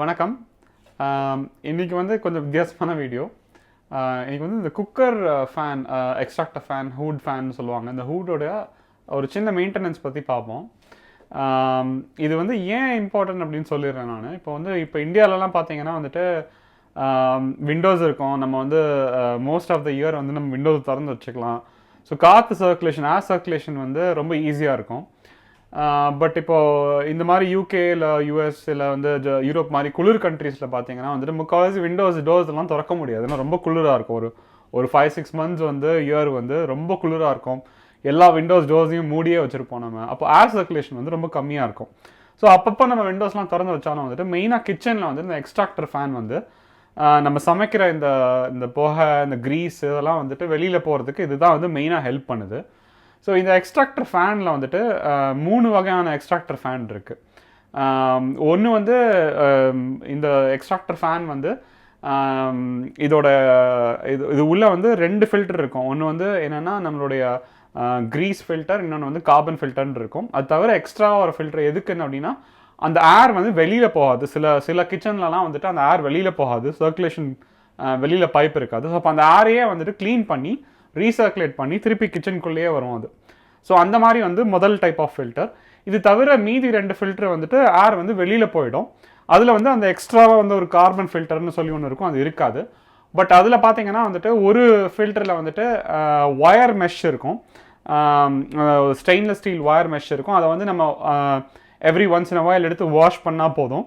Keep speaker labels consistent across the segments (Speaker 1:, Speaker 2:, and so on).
Speaker 1: வணக்கம். இன்றைக்கி வந்து கொஞ்சம் வித்தியாசமான வீடியோ இன்றைக்கி வந்து இந்த cooker fan extractor fan hood fan சொல்லுவாங்க. இந்த ஹூடோட ஒரு சின்ன மெயின்டெனன்ஸ் பற்றி பார்ப்போம். இது வந்து ஏன் இம்பார்ட்டன்ட் அப்படின்னு சொல்லிடுறேன் நான். இப்போ வந்து இப்போ இந்தியாவிலலாம் பார்த்தீங்கன்னா வந்துட்டு விண்டோஸ் இருக்கும். நம்ம வந்து மோஸ்ட் ஆஃப் த இயர் வந்து நம்ம விண்டோஸ் திறந்து வச்சுக்கலாம். ஸோ காற்று சர்க்குலேஷன் ஏர் சர்க்குலேஷன் வந்து ரொம்ப ஈஸியாக இருக்கும். பட் இப்போ இந்த மாதிரி யூகே இல்லை யூஎஸ் இல்லை வந்து ஜ- யூரோப் மாதிரி குளிர் கண்ட்ரீஸில் பார்த்தீங்கன்னா வந்துட்டு முக்கால்வாசி விண்டோஸ் டோர்ஸ் எல்லாம் திறக்க முடியாது. ஏன்னா ரொம்ப குளிராக இருக்கும். ஒரு ஒரு ஃபைவ் சிக்ஸ் மந்த்ஸ் வந்து இயர் வந்து ரொம்ப குளிராக இருக்கும். எல்லா விண்டோஸ் டோர்ஸையும் மூடியே வச்சுருப்போம் நம்ம. அப்போ ஏர் சர்க்குலேஷன் வந்து ரொம்ப கம்மியாக இருக்கும். ஸோ அப்பப்போ நம்ம விண்டோஸ்லாம் திறந்து வச்சாலும் வந்துட்டு மெயினாக கிச்சனில் வந்து இந்த எக்ஸ்ட்ராக்டர் ஃபேன் வந்து நம்ம சமைக்கிற இந்த இந்த புகை இந்த க்ரீஸ் இதெல்லாம் வந்துட்டு வெளியில் போகிறதுக்கு இதுதான் வந்து மெயினாக ஹெல்ப் பண்ணுது. ஸோ இந்த எக்ஸ்ட்ராக்டர் ஃபேனில் வந்துட்டு மூணு வகையான எக்ஸ்ட்ராக்டர் ஃபேன் இருக்குது ஒன்று வந்து இந்த எக்ஸ்ட்ராக்டர் ஃபேன் வந்து இதோட இது இது உள்ளே வந்து ரெண்டு ஃபில்டர் இருக்கும். ஒன்று வந்து என்னென்னா நம்மளுடைய க்ரீஸ் ஃபில்டர் இன்னொன்று வந்து கார்பன் ஃபில்டர்னு இருக்கும். அது தவிர எக்ஸ்ட்ரா ஒரு ஃபில்டர் எதுக்குன்னு அப்படின்னா அந்த ஏர் வந்து வெளியில் போகாது. சில சில கிச்சன்லலாம் வந்துட்டு அந்த ஏர் வெளியில் போகாது. சர்க்குலேஷன் வெளியில் பைப் இருக்காது. ஸோ அப்போ அந்த ஏரையே வந்துட்டு க்ளீன் பண்ணி ரீசர்க்குலேட் பண்ணி திருப்பி கிச்சனுக்குள்ளேயே வரும் அது. ஸோ அந்த மாதிரி வந்து முதல் டைப் ஆஃப் ஃபில்டர் இது தவிர மீதி ரெண்டு ஃபில்டர் வந்துட்டு ஏர் வந்து வெளியில் போயிடும். அதில் வந்து அந்த எக்ஸ்ட்ராவாக வந்து ஒரு கார்பன் ஃபில்டர்னு சொல்லி ஒன்று இருக்கும். அது இருக்காது. பட் அதில் பார்த்தீங்கன்னா வந்துட்டு ஒரு ஃபில்டரில் வந்துட்டு ஒயர் மெஷ் இருக்கும். ஸ்டெயின்லெஸ் ஸ்டீல் ஒயர் மெஷ் இருக்கும். அதை வந்து நம்ம எவ்ரி ஒன்ஸ் இன் ஒயல் எடுத்து வாஷ் பண்ணால் போதும்.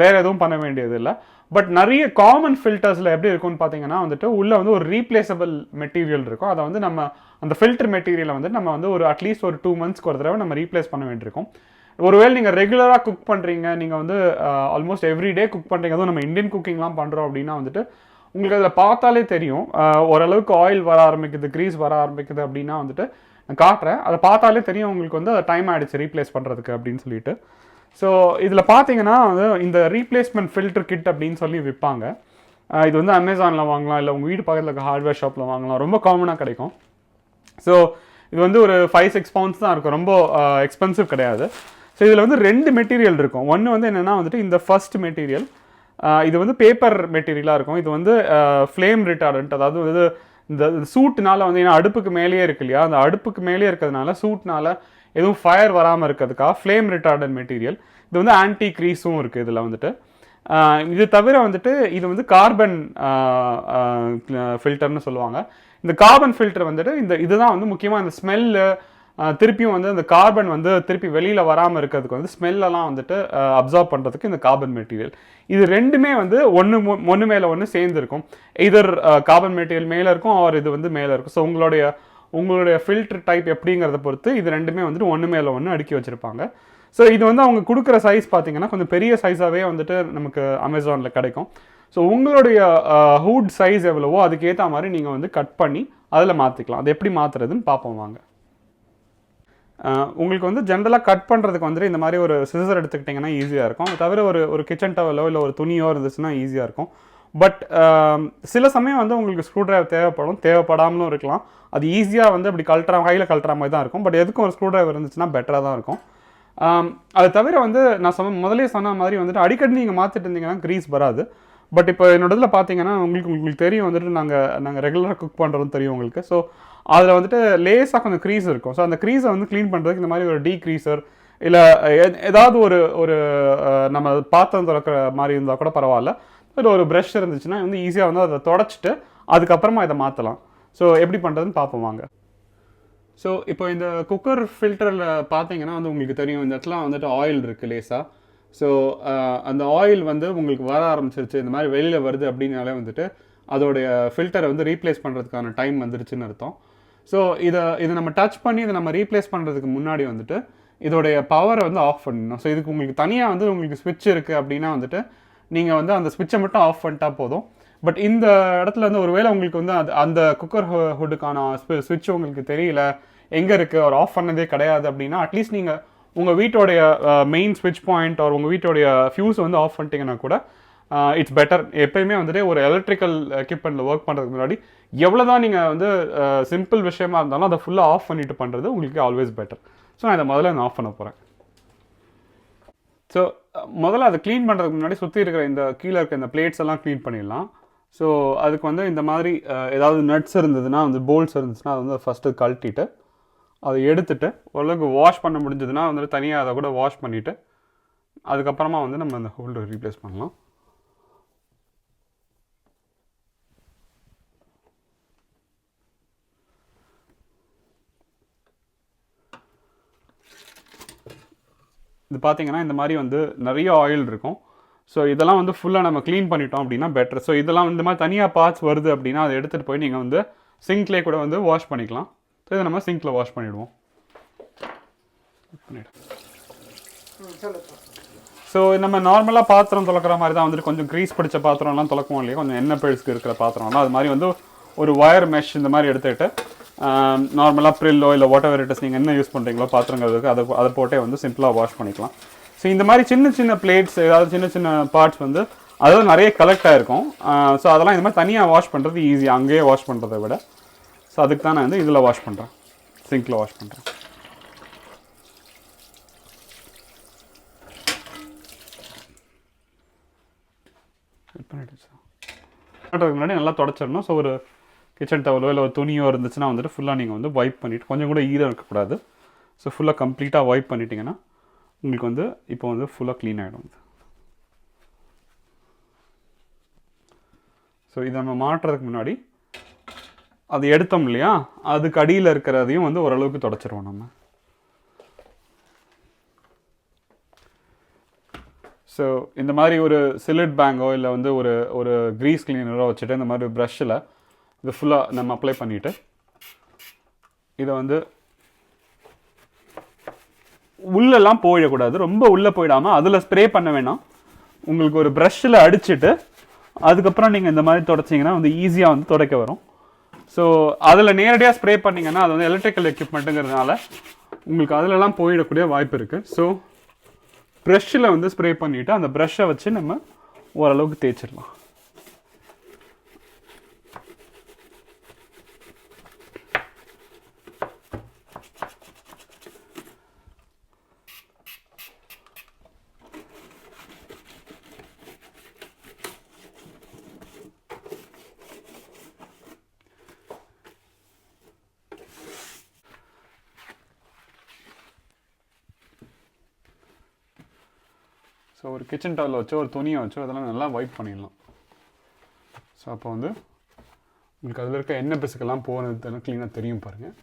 Speaker 1: வேறு எதுவும் பண்ண வேண்டியது இல்லை. பட் நிறைய காமன் ஃபில்டர்ஸில் எப்படி இருக்கும்னு பார்த்தீங்கன்னா வந்துட்டு உள்ளே வந்து ஒரு ரீப்ளேசபிள் மெட்டீரியல் இருக்கும். அதை வந்து நம்ம அந்த ஃபில்டர் மெட்டீரியலை வந்து நம்ம வந்து ஒரு அட்லீஸ்ட் ஒரு டூ மந்த்ஸ்க்கு ஒரு தடவை நம்ம ரீப்ளேஸ் பண்ண வேண்டியிருக்கும். ஒருவேளை நீங்கள் ரெகுலராக குக் பண்ணுறீங்க நீங்கள் வந்து ஆல்மோஸ்ட் எவ்ரி டே குக் பண்ணுறீங்க அதுவும் நம்ம இந்தியன் குக்கிங்லாம் பண்ணுறோம் அப்படின்னா வந்துட்டு உங்களுக்கு அதில் பார்த்தாலே தெரியும் ஓரளவுக்கு ஆயில் வர ஆரம்பிக்குது க்ரீஸ் வர ஆரம்பிக்குது அப்படின்னா வந்துட்டு நான் காட்டுறேன். அதை பார்த்தாலே தெரியும் உங்களுக்கு வந்து அதை டைம் ஆகிடுச்சு ரீப்ளேஸ் பண்ணுறதுக்கு அப்படின்னு சொல்லிட்டு. ஸோ இதில் பார்த்தீங்கன்னா வந்து இந்த ரீப்ளேஸ்மெண்ட் ஃபில்டர் கிட் அப்படின்னு சொல்லி விற்பாங்க. இது வந்து அமேசானில் வாங்கலாம் இல்லை உங்கள் வீடு பக்கத்தில் இருக்க ஹார்ட்வேர் ஷாப்பில் வாங்கலாம். ரொம்ப காமனாக கிடைக்கும். ஸோ இது வந்து ஒரு ஃபைவ் சிக்ஸ் பவுண்ட்ஸ் தான் இருக்கும். ரொம்ப uh, எக்ஸ்பென்சிவ் கிடையாது. ஸோ இதில் வந்து ரெண்டு மெட்டீரியல் இருக்கும். ஒன்று வந்து என்னென்னா வந்துட்டு இந்த ஃபர்ஸ்ட் மெட்டீரியல் uh, இது வந்து பேப்பர் மெட்டீரியலாக இருக்கும். இது வந்து uh, ஃப்ளேம் ரிட்டார்டன்ட் அதாவது வந்து இந்த சூட்னால வந்து ஏன்னா அடுப்புக்கு மேலேயே இருக்கு இல்லையா? அந்த அடுப்புக்கு மேலேயே இருக்கிறதுனால சூட்னால எதுவும் ஃபயர் வராமல் இருக்கிறதுக்காக ஃப்ளேம் ரிட்டார்டன் மெட்டீரியல் இது வந்து ஆன்டி க்ரீஸும் இருக்குது இதில் வந்துட்டு. இது தவிர வந்துட்டு இது வந்து கார்பன் ஃபில்டர்னு சொல்லுவாங்க. இந்த கார்பன் ஃபில்டர் வந்துட்டு இந்த இதுதான் வந்து முக்கியமாக இந்த ஸ்மெல்லு திருப்பியும் வந்து அந்த கார்பன் வந்து திருப்பி வெளியில் வராமல் இருக்கிறதுக்கு வந்து ஸ்மெல்லெல்லாம் வந்துட்டு அப்சார்ப் பண்ணுறதுக்கு இந்த கார்பன் மெட்டீரியல் இது ரெண்டுமே வந்து ஒன்று ஒன்று மேலே ஒன்று சேர்ந்துருக்கும். இதர் கார்பன் மெட்டீரியல் மேலே இருக்கும் ஆர் இது வந்து மேலே இருக்கும். ஸோ உங்களுடைய உங்களுடைய ஃபில்டர் டைப் எப்படிங்கிறத பொறுத்து இது ரெண்டுமே வந்துட்டு ஒன்று மேலே ஒன்று அடுக்கி வச்சுருப்பாங்க. ஸோ இது வந்து அவங்க கொடுக்குற சைஸ் பார்த்தீங்கன்னா கொஞ்சம் பெரிய சைஸாகவே வந்துட்டு நமக்கு அமேசானில் கிடைக்கும். ஸோ உங்களுடைய ஹூட் சைஸ் எவ்வளவோ அதுக்கேற்ற மாதிரி நீங்கள் வந்து கட் பண்ணி அதில் மாற்றிக்கலாம் அது எப்படி மாற்றுறதுன்னு பார்ப்போம் வாங்க. உங்களுக்கு வந்து ஜென்ரலாக கட் பண்ணுறதுக்கு வந்துட்டு இந்த மாதிரி ஒரு சிசர் எடுத்துக்கிட்டிங்கன்னா ஈஸியாக இருக்கும். தவிர ஒரு ஒரு கிச்சன் டவலோ இல்லை ஒரு துணியோ இருந்துச்சுன்னா ஈஸியாக இருக்கும். பட் சில சமயம் வந்து உங்களுக்கு ஸ்க்ரூ டிரைவர் தேவைப்படும். தேவைப்படாமலும் இருக்கலாம். அது ஈஸியாக வந்து அப்படி கழட்டுற கையில் கழட்டுற மாதிரி தான் இருக்கும். பட் எதுக்கும் ஒரு ஸ்க்ரூ டிரைவர் இருந்துச்சுன்னா பெட்டராக தான் இருக்கும். அது தவிர வந்து நான் சொன்ன முதலே சொன்ன மாதிரி வந்துட்டு அடிக்கடி நீங்கள் மாற்றிட்டு இருந்தீங்கன்னா க்ரீஸ் வராது. பட் இப்போ என்னோட இதில் பார்த்தீங்கன்னா உங்களுக்கு உங்களுக்கு தெரியும் வந்துட்டு நாங்கள் நாங்கள் ரெகுலராக குக் பண்ணுறோம் தெரியும் உங்களுக்கு. ஸோ அதில் வந்துட்டு லேஸாக கொஞ்சம் க்ரீஸ் இருக்கும். ஸோ அந்த க்ரீஸை வந்து க்ளீன் பண்ணுறதுக்கு இந்த மாதிரி ஒரு டீ க்ரீஸர் இல்லை ஏதாவது ஒரு ஒரு நம்ம பாத்திரம் திறக்கிற மாதிரி இருந்தால் கூட பரவாயில்ல. இல்லை ஒரு ப்ரஷ் இருந்துச்சுன்னா வந்து ஈஸியாக வந்து அதை தொடச்சிட்டு அதுக்கப்புறமா இதை மாற்றலாம் ஸோ எப்படி பண்ணுறதுன்னு பார்ப்போம் வாங்க. ஸோ இப்போ இந்த குக்கர் ஃபில்டரில் பார்த்தீங்கன்னா வந்து உங்களுக்கு தெரியும் இந்த இடத்துல வந்துட்டு ஆயில் இருக்குது லேசாக ஸோ uh, அந்த ஆயில் வந்து உங்களுக்கு வர ஆரம்பிச்சிருச்சு இந்த மாதிரி வெளியில் வருது அப்படின்னாலே வந்துட்டு அதோடைய ஃபில்டரை வந்து ரீப்ளேஸ் பண்ணுறதுக்கான டைம் வந்துருச்சுன்னு அர்த்தம். ஸோ இதை இதை நம்ம டச் பண்ணி இதை நம்ம ரீப்ளேஸ் பண்ணுறதுக்கு முன்னாடி வந்துட்டு இதோடைய பவரை வந்து ஆஃப் பண்ணணும். ஸோ இதுக்கு உங்களுக்கு தனியாக வந்து உங்களுக்கு ஸ்விட்ச் இருக்குது அப்படின்னா வந்துட்டு நீங்கள் வந்து அந்த ஸ்விட்சை மட்டும் ஆஃப் பண்ணிட்டா போதும். பட் இந்த இடத்துல வந்து ஒருவேளை உங்களுக்கு வந்து அது அந்த குக்கர் ஹுட்டுக்கான ஸ்விட்ச் உங்களுக்கு தெரியல எங்கே இருக்குது ஒரு ஆஃப் பண்ணதே கிடையாது அப்படின்னா அட்லீஸ்ட் நீங்கள் உங்கள் வீட்டோடைய மெயின் ஸ்விட்ச் பாயிண்ட் ஒரு உங்கள் வீட்டோடைய ஃபியூஸ் வந்து ஆஃப் பண்ணிட்டீங்கன்னா கூட இட்ஸ் பெட்டர் எப்பயுமே வந்துட்டு ஒரு எலக்ட்ரிக்கல் எக்யூப்மெண்ட்டில் ஒர்க் பண்ணுறதுக்கு முன்னாடி எவ்வளோ தான் நீங்கள் வந்து சிம்பிள் விஷயமா இருந்தாலும் அதை ஃபுல்லாக ஆஃப் பண்ணிட்டு பண்ணுறது உங்களுக்கு ஆல்வேஸ் பெட்டர் ஸோ நான் இதை முதல்ல நான் ஆஃப் பண்ண போகிறேன் ஸோ முதல்ல அதை க்ளீன் பண்ணுறதுக்கு முன்னாடி சுற்றி இருக்கிற இந்த கீழே இருக்க இந்த பிளேட்ஸ் எல்லாம் க்ளீன் பண்ணிடலாம். ஸோ அதுக்கு வந்து இந்த மாதிரி ஏதாவது நட்ஸ் இருந்ததுன்னா வந்து போல்ஸ் இருந்துச்சுன்னா அதை வந்து ஃபஸ்ட்டு கழட்டிட்டு அதை எடுத்துட்டு ஓரளவுக்கு வாஷ் பண்ண முடிஞ்சதுன்னா வந்துட்டு தனியாக அதை கூட வாஷ் பண்ணிவிட்டு அதுக்கப்புறமா வந்து நம்ம அந்த ஹோல்டர் ரீப்ளேஸ் பண்ணலாம். இது பார்த்தீங்கன்னா இந்த மாதிரி வந்து நிறைய ஆயில் இருக்கும். ஸோ இதெல்லாம் வந்து ஃபுல்லாக நம்ம க்ளீன் பண்ணிட்டோம் அப்படின்னா பெட்டர் ஸோ இதெல்லாம் இந்த மாதிரி தனியாக பார்ட்ஸ் வருது அப்படின்னா அதை எடுத்துகிட்டு போய் நீங்கள் வந்து சிங்க்லேயே கூட வந்து வாஷ் பண்ணிக்கலாம். ஸோ இதை நம்ம சிங்கில் வாஷ் பண்ணிவிடுவோம் ஸோ நம்ம நார்மலாக பாத்திரம் துலக்கிற மாதிரி தான் வந்துட்டு கொஞ்சம் க்ரீஸ் பிடிச்ச பாத்திரம்லாம் துலக்குவோம் இல்லையா? கொஞ்சம் எண்ணெய் பெருசுக்கு இருக்கிற பாத்திரம்லாம். அது மாதிரி வந்து ஒரு ஒயர் மெஷ் இந்த மாதிரி எடுத்துக்கிட்டு நார்மலாக ப்ரில்லோ இல்லை வாட் எவர் இட்டஸ் நீங்கள் என்ன யூஸ் பண்ணுறீங்களோ பாத்திரங்கிறதுக்கு அதை அதை போட்டே வந்து சிம்பிளாக வாஷ் பண்ணிக்கலாம். ஸோ இந்த மாதிரி சின்ன சின்ன பிளேட்ஸ் ஏதாவது சின்ன சின்ன பார்ட்ஸ் வந்து அதாவது நிறைய கலெக்ட் ஆகிருக்கும் ஸோ அதெல்லாம் இந்த மாதிரி தனியாக வாஷ் பண்ணுறது ஈஸி அங்கேயே வாஷ் பண்ணுறதை விட. ஸோ அதுக்கு தான் நான் வந்து இதில் வாஷ் பண்ணுறேன் சிங்கில் வாஷ் பண்ணுறேன் பண்ணுறதுக்கு முன்னாடி நல்லா தொடச்சிடணும். ஸோ ஒரு கிச்சன் டவலோ இல்லை ஒரு துணியோ இருந்துச்சுன்னா வந்துட்டு ஃபுல்லாக நீங்கள் வந்து வைப் பண்ணிவிட்டு கொஞ்சம் கூட ஈரம் இருக்கக்கூடாது. ஸோ ஃபுல்லாக கம்ப்ளீட்டாக வைப் பண்ணிட்டீங்கன்னா உங்களுக்கு வந்து இப்போ வந்து ஃபுல்லாக க்ளீன் ஆகிடும் ஸோ இதை. நம்ம மாட்டுறதுக்கு முன்னாடி அது எடுத்தோம் இல்லையா? அதுக்கு அடியில் இருக்கிறதையும் வந்து ஓரளவுக்கு தொடச்சிருவோம் நம்ம. ஸோ இந்த மாதிரி ஒரு சிலிட் பேங்கோ இல்லை வந்து ஒரு ஒரு க்ரீஸ் கிளீனரோ வச்சுட்டு இந்த மாதிரி ப்ரஷ்ஷில் இது ஃபுல்லாக நம்ம அப்ளை பண்ணிவிட்டு இதை வந்து உள்ளெல்லாம் போயிடக்கூடாது. ரொம்ப உள்ளே போயிடாமல் அதில் ஸ்ப்ரே பண்ண வேணாம். உங்களுக்கு ஒரு ப்ரஷ்ஷில் அடிச்சுட்டு அதுக்கப்புறம் நீங்கள் இந்த மாதிரி தொடச்சிங்கன்னா வந்து ஈஸியாக வந்து துடைக்க வரும். ஸோ அதில் நேரடியாக ஸ்ப்ரே பண்ணிங்கன்னா அது வந்து எலக்ட்ரிக்கல் எக்யூப்மெண்ட்டுங்கிறதுனால உங்களுக்கு அதிலலாம் போயிடக்கூடிய வாய்ப்பு இருக்குது ஸோ ப்ரெஷ்ஷில் வந்து ஸ்ப்ரே பண்ணிவிட்டு அந்த ப்ரஷ்ஷை வச்சு நம்ம ஓரளவுக்கு தேய்ச்சிடலாம். ஸோ ஒரு கிச்சன் டவலில் வச்சோ ஒரு துணியை வச்சோ அதெல்லாம் நல்லா வைப் பண்ணிடலாம். ஸோ அப்போ வந்து உங்களுக்கு அதில் இருக்க எண்ணெய் பிசுக்கெல்லாம் போனது க்ளீனாக தெரியும் பாருங்கள்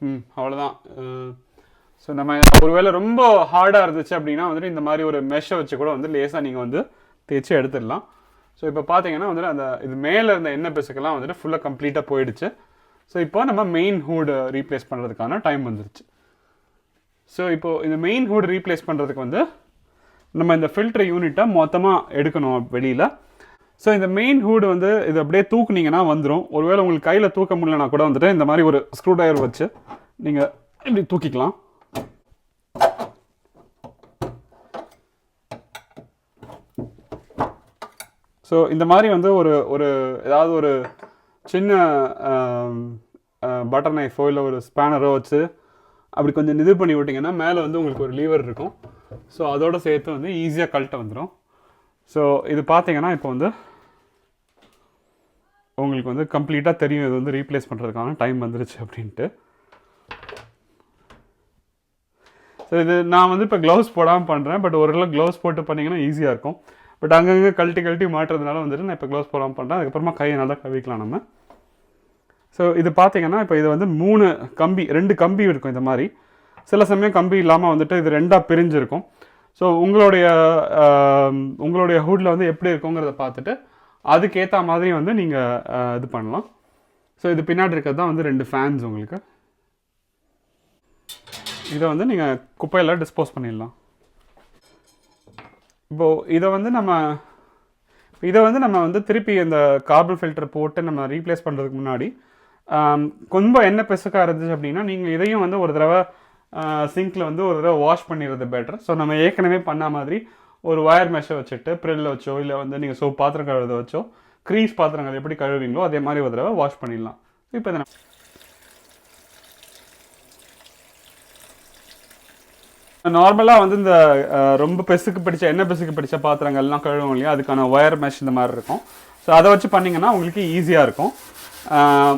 Speaker 1: ம் அவ்வளோதான் ஸோ நம்ம ஒருவேளை ரொம்ப ஹார்டாக இருந்துச்சு அப்படின்னா வந்துட்டு இந்த மாதிரி ஒரு மெஷை வச்சு கூட வந்து லேசாக நீங்கள் வந்து தேய்ச்சி எடுத்துடலாம். ஸோ இப்போ பார்த்தீங்கன்னா வந்துட்டு அந்த இது மேலே இருந்த எண்ணெய் பிசுக்கெல்லாம் வந்துட்டு ஃபுல்லாக கம்ப்ளீட்டாக போயிடுச்சு. ஸோ இப்போ நம்ம மெயின் ஹூடு ரீப்ளேஸ் பண்ணுறதுக்கான டைம் வந்துருச்சு. ஸோ இப்போ இந்த மெயின் ஹூட் ரீப்ளேஸ் பண்ணுறதுக்கு வந்து நம்ம இந்த ஃபில்டர் யூனிட்டை மொத்தமாக எடுக்கணும் வெளியில். ஸோ இந்த மெயின் ஹூடு வந்து இது அப்படியே தூக்குனீங்கன்னா வந்துடும் ஒருவேளை உங்களுக்கு கையில் தூக்க முடியலனா கூட வந்துட்டு இந்த மாதிரி ஒரு ஸ்க்ரூ டிரைவர் வச்சு நீங்கள் இப்படி தூக்கிக்கலாம். ஸோ இந்த மாதிரி வந்து ஒரு ஒரு ஏதாவது ஒரு சின்ன பட்டர் நைஃபோ இல்லை ஒரு ஸ்பேனரோ வச்சு அப்படி கொஞ்சம் இது பண்ணி விட்டிங்கன்னா மேலே வந்து உங்களுக்கு ஒரு லீவர் இருக்கும். ஸோ அதோட சேர்த்து வந்து ஈஸியாக கழட்ட வந்துடும் ஸோ இது பார்த்தீங்கன்னா இப்போ வந்து உங்களுக்கு வந்து கம்ப்ளீட்டாக தெரியும் இது வந்து ரீப்ளேஸ் பண்ணுறதுக்கான டைம் வந்துருச்சு அப்படின்ட்டு. ஸோ இது நான் வந்து இப்போ க்ளவுஸ் போடாமல் பண்ணுறேன் பட் ஒரு க்ளவுஸ் போட்டு பண்ணிங்கன்னா ஈஸியாக இருக்கும். பட் அங்கங்கே கழட்டி கழட்டி மாட்டுறதுனால வந்துட்டு நான் இப்போ க்ளோஸ் போடாமல் பண்ணுறேன் அதுக்கப்புறமா கையை நல்லா கவிக்கலாம் நம்ம. ஸோ இது பார்த்தீங்கன்னா இப்போ இது வந்து மூணு கம்பி ரெண்டு கம்பி இருக்கும் இந்த மாதிரி. சில சமயம் கம்பி இல்லாமல் வந்துட்டு இது ரெண்டாக பிரிஞ்சிருக்கும். ஸோ உங்களுடைய உங்களுடைய ஹூட்டில் வந்து எப்படி இருக்குங்கிறத பார்த்துட்டு அதுக்கேற்ற மாதிரி வந்து நீங்கள் இது பண்ணலாம். ஸோ இது பின்னாடி இருக்கிறது தான் வந்து ரெண்டு ஃபேன்ஸ் உங்களுக்கு. இதை வந்து நீங்கள் குப்பையில் டிஸ்போஸ் பண்ணிடலாம். இப்போது இதை வந்து நம்ம இதை வந்து நம்ம வந்து திருப்பி இந்த கார்பன் ஃபில்டர் போட்டு நம்ம ரீப்ளேஸ் பண்ணுறதுக்கு முன்னாடி கொஞ்சம் என்ன பெசுக்காக இருந்துச்சு அப்படின்னா நீங்கள் இதையும் வந்து ஒரு தடவை சிங்க்கில் வந்து ஒரு தடவை வாஷ் பண்ணிடுறது பெட்டர் ஸோ நம்ம ஏற்கனவே பண்ண மாதிரி ஒரு ஒயர் மெஷை வச்சுட்டு ப்ரில்ல வச்சோ இல்லை வந்து நீங்கள் சோப் பாத்திரம் கழுவுறத வச்சோ க்ரீஸ் பாத்திரங்கள் எப்படி கழுவீங்களோ அதே மாதிரி ஒரு தடவை வாஷ் பண்ணிடலாம். இப்போ இதை நார்மலாக வந்து இந்த ரொம்ப பெசுக்கு பிடிச்ச என்ன பெசுக்கு பிடிச்ச பாத்திரங்கள்லாம் கழுவும் இல்லையா? அதுக்கான ஒயர் மெஷ் இந்த மாதிரி இருக்கும். ஸோ அதை வச்சு பண்ணிங்கன்னா உங்களுக்கு ஈஸியாக இருக்கும்.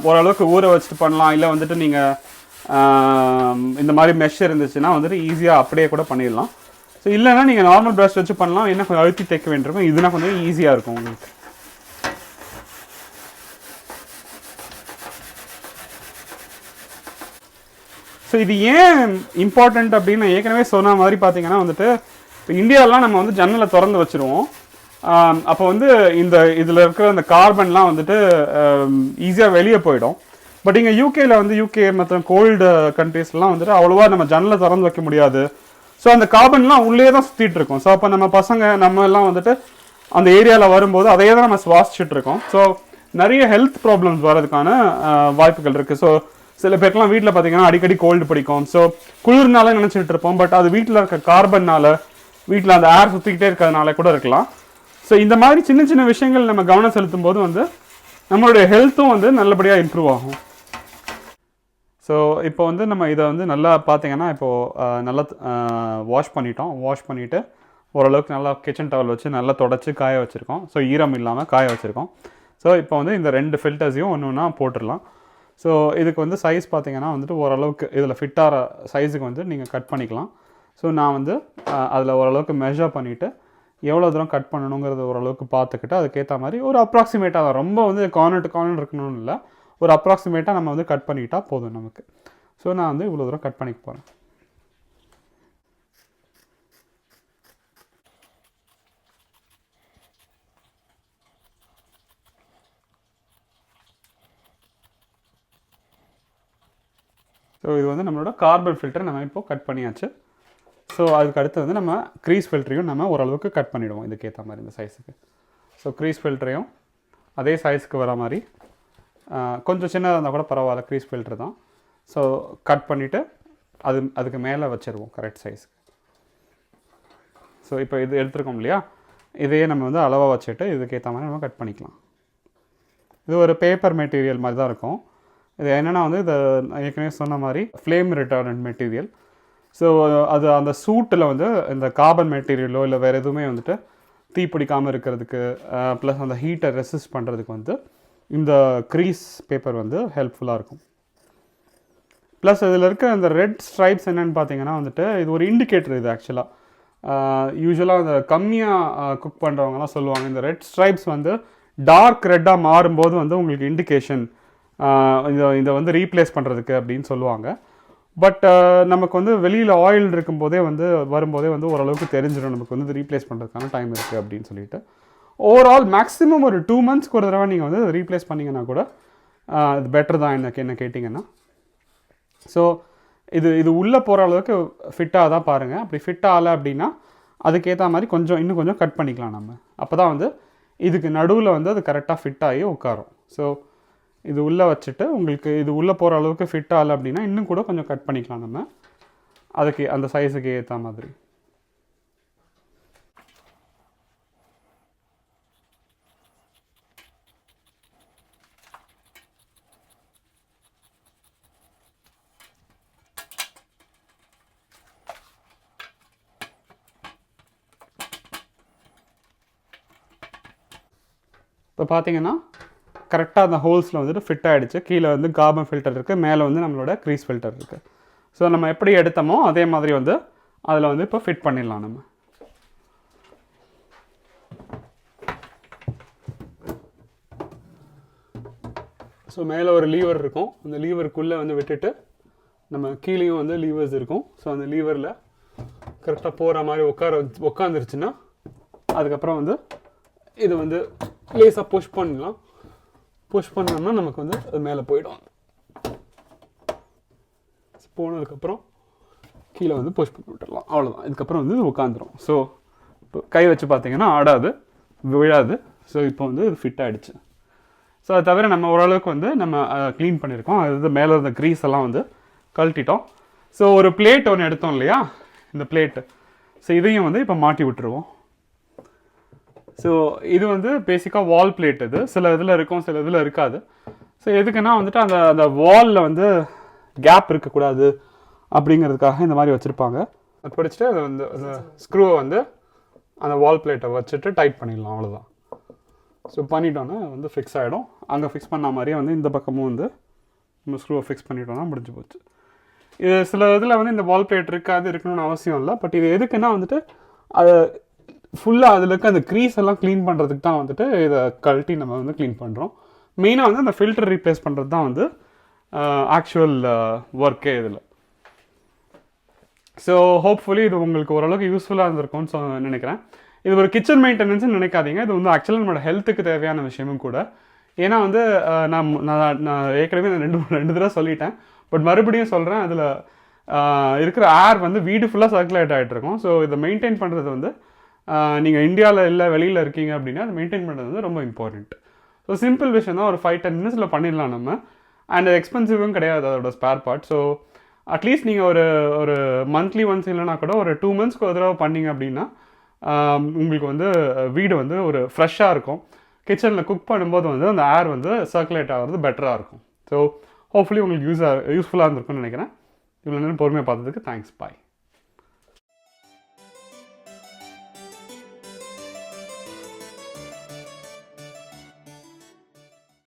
Speaker 1: ஓரளவுக்கு ஊற வச்சுட்டு பண்ணலாம். இல்லை வந்துட்டு நீங்கள் இந்த மாதிரி மெஷ் இருந்துச்சுன்னா வந்துட்டு ஈஸியாக அப்படியே கூட பண்ணிடலாம். ஸோ இல்லைன்னா நீங்கள் நார்மல் ப்ரஷ் வச்சு பண்ணலாம். என்ன கொஞ்சம் அழுத்தி தைக்க வேண்டியிருக்கும். இதுனா கொஞ்சம் ஈஸியாக இருக்கும் உங்களுக்கு. ஸோ இது ஏன் இம்பார்ட்டண்ட் அப்படின்னு ஏற்கனவே சொன்ன மாதிரி பார்த்தீங்கன்னா வந்துட்டு இப்போ இந்தியாலாம் நம்ம வந்து ஜன்னலை திறந்து வச்சுருவோம். அப்போ வந்து இந்த இதில் இருக்கிற அந்த கார்பன்லாம் வந்துட்டு ஈஸியாக வெளியே போயிடும். பட் இங்கே யூகேல வந்து யூகே மற்ற கோல்டு கண்ட்ரீஸ்லாம் வந்துட்டு அவ்வளோவா நம்ம ஜன்னலை திறந்து வைக்க முடியாது. ஸோ அந்த கார்பன்லாம் உள்ளே தான் சுற்றிட்டு இருக்கும். ஸோ அப்போ நம்ம பசங்க நம்ம எல்லாம் வந்துட்டு அந்த ஏரியாவில் வரும்போது அதையே தான் நம்ம சுவாசிச்சுட்டு இருக்கோம். ஸோ நிறைய ஹெல்த் ப்ராப்ளம்ஸ் வர்றதுக்கான வாய்ப்புகள் இருக்குது ஸோ சில பேருக்குலாம் வீட்டில் பார்த்தீங்கன்னா அடிக்கடி கோல்டு பிடிக்கும். ஸோ குளிர்னால நினச்சிட்டு இருப்போம். பட் அது வீட்டில் இருக்க கார்பன்னால வீட்டில் அந்த ஏர் சுற்றிக்கிட்டே இருக்கிறதுனால கூட இருக்கலாம். ஸோ இந்த மாதிரி சின்ன சின்ன விஷயங்கள் நம்ம கவனம் செலுத்தும் போது வந்து நம்மளுடைய ஹெல்த்தும் வந்து நல்லபடியாக இம்ப்ரூவ் ஆகும். ஸோ இப்போ வந்து நம்ம இதை வந்து நல்லா பார்த்தீங்கன்னா இப்போது நல்லா வாஷ் பண்ணிட்டோம். வாஷ் பண்ணிவிட்டு ஓரளவுக்கு நல்லா கிச்சன் டவல் வச்சு நல்லா தொடச்சி காய வச்சுருக்கோம். ஸோ ஈரம் இல்லாமல் காய வச்சுருக்கோம். ஸோ இப்போ வந்து இந்த ரெண்டு ஃபில்டர்ஸையும் ஒன்று ஒன்றா போட்டுடலாம். ஸோ இதுக்கு வந்து சைஸ் பார்த்தீங்கன்னா வந்துட்டு ஓரளவுக்கு இதில் ஃபிட்டாகிற சைஸுக்கு வந்து நீங்கள் கட் பண்ணிக்கலாம். ஸோ நான் வந்து அதில் ஓரளவுக்கு மெஷர் பண்ணிவிட்டு எவ்வளோ தூரம் கட் பண்ணணுங்கிறத ஓரளவுக்கு பார்த்துக்கிட்டு அதுக்கேற்ற மாதிரி ஒரு அப்ராக்சிமேட்டாக தான். ரொம்ப வந்து கார்னர் டு கார்னர் இருக்கணும்னு இல்லை. ஒரு அப்ராக்சிமேட்டாக நம்ம வந்து கட் பண்ணிக்கிட்டால் போதும் நமக்கு. ஸோ நான் வந்து இவ்வளோ தூரம் கட் பண்ணிக்க போகிறேன் ஸோ இது வந்து நம்மளோட கார்பன் ஃபில்டர் நம்ம இப்போ கட் பண்ணியாச்சு. ஸோ அதுக்கு அடுத்து வந்து நம்ம க்ரீஸ் ஃபில்டரையும் நம்ம ஓரளவுக்கு கட் பண்ணிவிடுவோம் இதுக்கேற்ற மாதிரி இந்த சைஸுக்கு ஸோ க்ரீஸ் ஃபில்டரையும் அதே சைஸ்க்கு வர மாதிரி கொஞ்சம் சின்னதாக இருந்தால் கூட பரவாயில்ல க்ரீஸ் ஃபில்டர் தான். ஸோ கட் பண்ணிவிட்டு அது அதுக்கு மேலே வச்சிருவோம் கரெக்ட் சைஸ்க்கு ஸோ இப்போ இது எடுத்துருக்கோம் இல்லையா? இதையே நம்ம வந்து அளவாக வச்சுட்டு இதுக்கேற்ற மாதிரி நம்ம கட் பண்ணிக்கலாம். இது ஒரு பேப்பர் மெட்டீரியல் மாதிரி தான் இருக்கும். இது என்னென்னா வந்து இது ஏற்கனவே சொன்ன மாதிரி ஃப்ளேம் ரிட்டார்டன்ட் மெட்டீரியல் ஸோ அது அந்த சூட்டில் வந்து இந்த கார்பன் மெட்டீரியலோ இல்லை வேறு எதுவுமே வந்துட்டு தீ பிடிக்காமல் இருக்கிறதுக்கு ப்ளஸ் அந்த ஹீட்டை ரெசிஸ்ட் பண்ணுறதுக்கு வந்து இந்த க்ரீஸ் பேப்பர் வந்து ஹெல்ப்ஃபுல்லாக இருக்கும். ப்ளஸ் இதில் இருக்க அந்த ரெட் ஸ்ட்ரைப்ஸ் என்னென்னு பார்த்தீங்கன்னா வந்துட்டு இது ஒரு இண்டிகேட்டர் இது ஆக்சுவலாக யூஸ்வலாக அந்த கம்மியாக குக் பண்ணுறவங்கலாம் சொல்லுவாங்க. இந்த ரெட் ஸ்ட்ரைப்ஸ் வந்து டார்க் ரெட்டாக மாறும்போது வந்து உங்களுக்கு இண்டிகேஷன் இதை இதை வந்து ரீப்ளேஸ் பண்ணுறதுக்கு அப்படின்னு சொல்லுவாங்க. பட் நமக்கு வந்து வெளியில் ஆயில் இருக்கும்போதே வந்து வரும்போதே வந்து ஓரளவுக்கு தெரிஞ்சிடும் நமக்கு வந்து ரீப்ளேஸ் பண்ணுறதுக்கான டைம் இருக்குது அப்படின்னு சொல்லிட்டு. ஓவரால் மேக்ஸிமம் ஒரு டூ மந்த்ஸ்க்கு ஒரு தடவை நீங்கள் வந்து ரீப்ளேஸ் பண்ணிங்கன்னா கூட இது பெட்டர் தான் எனக்கு என்ன கேட்டிங்கன்னா. ஸோ இது இது உள்ளே போகிற அளவுக்கு ஃபிட்டாக தான் பாருங்கள் அப்படி ஃபிட் ஆகலை அப்படின்னா அதுக்கேற்ற மாதிரி கொஞ்சம் இன்னும் கொஞ்சம் கட் பண்ணிக்கலாம் நம்ம. அப்போ தான் வந்து இதுக்கு நடுவில் வந்து அது கரெக்டாக ஃபிட் ஆகி உட்காரும். ஸோ இது உள்ளே வச்சுட்டு உங்களுக்கு இது உள்ளே போகிற அளவுக்கு ஃபிட் ஆகலை அப்படின்னா இன்னும் கூட கொஞ்சம் கட் பண்ணிக்கலாம் நம்ம. அதுக்கு அந்த சைஸுக்கு ஏற்ற மாதிரி. இப்போ பார்த்தீங்கன்னா கரெக்டாக அந்த ஹோல்ஸில் வந்துட்டு ஃபிட் ஆகிடுச்சு கீழே வந்து கார்பன் ஃபில்டர் இருக்குது மேலே வந்து நம்மளோட க்ரீஸ் ஃபில்டர் இருக்குது ஸோ நம்ம எப்படி எடுத்தோமோ அதே மாதிரி வந்து அதில் வந்து இப்போ ஃபிட் பண்ணிடலாம் நம்ம. ஸோ மேலே ஒரு லீவர் இருக்கும். அந்த லீவருக்குள்ளே வந்து விட்டுட்டு நம்ம கீழேயும் வந்து லீவர்ஸ் இருக்கும். ஸோ அந்த லீவரில் கரெக்டாக போகிற மாதிரி உட்கார உட்காந்துருச்சுன்னா அதுக்கப்புறம் வந்து இது வந்து லேஸாக புஷ் பண்ணலாம் புஷ் பண்ணோம்னா நமக்கு வந்து அது மேலே போயிடும். போனதுக்கப்புறம் கீழே வந்து புஷ் பண்ணி விட்டுடலாம். அவ்வளோதான் இதுக்கப்புறம் வந்து உட்காந்துரும் ஸோ இப்போ கை வச்சு பார்த்தீங்கன்னா ஆடாது விழாது. ஸோ இப்போ வந்து இது ஃபிட் ஆகிடுச்சு ஸோ அது தவிர நம்ம ஓரளவுக்கு வந்து நம்ம க்ளீன் பண்ணியிருக்கோம். அது வந்து மேலே இருந்த க்ரீஸ் எல்லாம் வந்து கழட்டிட்டோம். ஸோ ஒரு பிளேட் ஒன்று எடுத்தோம் இல்லையா? இந்த பிளேட்டு ஸோ இதையும் வந்து இப்போ மாட்டி விட்டுருவோம். ஸோ இது வந்து பேசிக்காக வால் பிளேட் இது. சில இதில் இருக்கும் சில இதில் இருக்காது. ஸோ எதுக்குன்னா வந்துட்டு அந்த அந்த வாலில் வந்து கேப் இருக்கக்கூடாது அப்படிங்கிறதுக்காக இந்த மாதிரி வச்சுருப்பாங்க. அது பிடிச்சிட்டு அதை வந்து அந்த ஸ்க்ரூவை வந்து அந்த வால் பிளேட்டை வச்சுட்டு டைட் பண்ணிடலாம் அவ்வளோதான் ஸோ பண்ணிட்டோன்னா வந்து ஃபிக்ஸ் ஆகிடும் அங்கே ஃபிக்ஸ் பண்ண மாதிரியே வந்து இந்த பக்கமும் வந்து நம்ம ஸ்க்ரூவை ஃபிக்ஸ் பண்ணிட்டோம்னா முடிஞ்சு போச்சு. இது சில இதில் வந்து இந்த வால் பிளேட் இருக்காது இருக்கணும்னு அவசியம் இல்லை. பட் இது எதுக்குன்னா வந்துட்டு அது ஃபுல்லாக அதில் இருக்க அந்த க்ரீஸ் எல்லாம் க்ளீன் பண்ணுறதுக்கு தான் வந்துட்டு இதை கழட்டி நம்ம வந்து க்ளீன் பண்ணுறோம் மெயினாக வந்து அந்த ஃபில்டர் ரீப்ளேஸ் பண்ணுறது தான் வந்து ஆக்சுவல் ஒர்க்கே இதில். ஸோ ஹோப்ஃபுல்லி இது உங்களுக்கு ஓரளவுக்கு யூஸ்ஃபுல்லாக இருந்திருக்கும்னு சொ நினைக்கிறேன். இது ஒரு கிச்சன் மெயின்டெனன்ஸ்னு நினைக்காதீங்க. இது வந்து ஆக்சுவலாக நம்மளோட ஹெல்த்துக்கு தேவையான விஷயமும் கூட. ஏன்னா வந்து நான் நான் நான் ஏற்கனவே நான் ரெண்டு ரெண்டு தடவை சொல்லிட்டேன். பட் மறுபடியும் சொல்கிறேன் அதில் இருக்கிற ஏர் வந்து வீடு ஃபுல்லாக சர்க்குலேட் ஆகிட்டு இருக்கும். ஸோ இதை மெயின்டைன் பண்ணுறது வந்து நீங்கள் இந்தியாவில் இல்லை வெளியில் இருக்கீங்க அப்படின்னா அதை மெயின்டைன் பண்ணுறது வந்து ரொம்ப இம்பார்ட்டண்ட் ஸோ சிம்பிள் விஷயம் தான் ஒரு ஃபைவ் டென் மினிட்ஸில் பண்ணிடலாம் நம்ம. அண்ட் எக்ஸ்பென்சிவும் கிடையாது அதோட ஸ்பேர் பார்ட் ஸோ அட்லீஸ்ட் நீங்கள் ஒரு ஒரு மந்த்லி ஒன்ஸ் இல்லைனா கூட ஒரு டூ மந்த்ஸ்க்கு ஒரு தடவை பண்ணீங்க அப்படின்னா உங்களுக்கு வந்து வீடு வந்து ஒரு ஃப்ரெஷ்ஷாக இருக்கும். கிச்சனில் குக் பண்ணும்போது வந்து அந்த ஏர் வந்து சர்க்குலேட் ஆகிறது பெட்டராக இருக்கும். ஸோ ஹோப்ஃபுல்லி உங்களுக்கு யூஸாக யூஸ்ஃபுல்லாக இருந்திருக்கும்னு நினைக்கிறேன். இவ்வளோ நேரம் பொறுமையாக பார்த்ததுக்கு தேங்க்ஸ் பாய்